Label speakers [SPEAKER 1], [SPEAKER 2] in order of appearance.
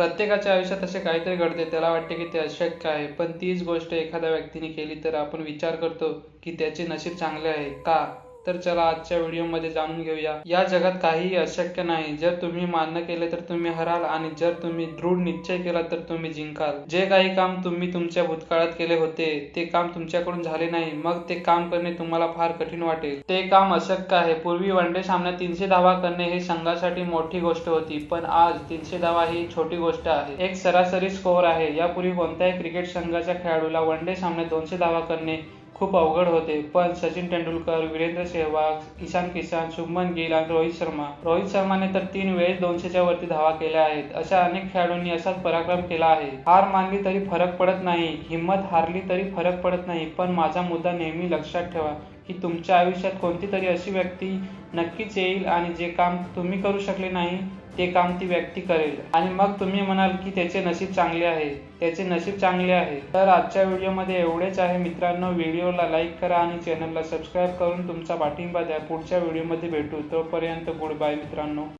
[SPEAKER 1] प्रत्येकाच्या आयुष्यात असे काहीतरी घडते त्याला वाटते की ते अशक्य आहे. पण तीच गोष्ट एखाद्या व्यक्तीने केली तर आपण विचार करतो की त्याचे नशीब चांगले आहे का? तर चला आजच्या व्हिडिओमध्ये जाणून घेऊया. या जगात काहीही अशक्य नाही. जर तुम्ही मान्य केले तर तुम्ही हराल आणि जर तुम्ही दृढ निश्चय केला तर तुम्ही जिंकाल. जे काही काम तुम्ही तुमच्या भूतकाळात केले होते ते काम तुमच्याकडून झाले नाही. मग ते काम करणे तुम्हाला फार कठीण वाटेल. ते काम अशक्य आहे. पूर्वी वनडे सामन्यात तीनशे धावा करणे हे संघासाठी मोठी गोष्ट होती पण आज तीनशे धावा ही छोटी गोष्ट आहे. एक सरासरी स्कोअर आहे. यापूर्वी कोणत्याही क्रिकेट संघाच्या खेळाडूला वनडे सामन्यात दोनशे धावा करणे खूप अवघड होते पण सचिन तेंडुलकर वीरेंद्र सेहवाग ईशान किसान शुभमन गिल आणि रोहित शर्मा. रोहित शर्माने तर तीन वेळेस दोनशेच्या वरती धावा केल्या आहेत. अशा अनेक खेळाडूंनी असाच पराक्रम केला आहे. हार मानली तरी फरक पडत नाही हिंमत हारली तरी फरक पडत नाही पण माझा मुद्दा नेहमी लक्षात ठेवा. की तुमच्या आयुष्यात कोणती तरी अशी व्यक्ती नक्कीच येईल आणि जे काम तुम्ही करू शकले नाही ते काम ती व्यक्ती करेल. आणि मग तुम्ही म्हणाल की त्याचे नशीब चांगले आहे. त्याचे नशीब चांगले आहे. तर आजच्या व्हिडिओमध्ये एवढेच आहे. मित्रांनो व्हिडिओला लाईक करा आणि चॅनलला सबस्क्राईब करून तुमचा पाठिंबा द्या. पुढच्या व्हिडिओमध्ये भेटू. तोपर्यंत गुड बाय मित्रांनो.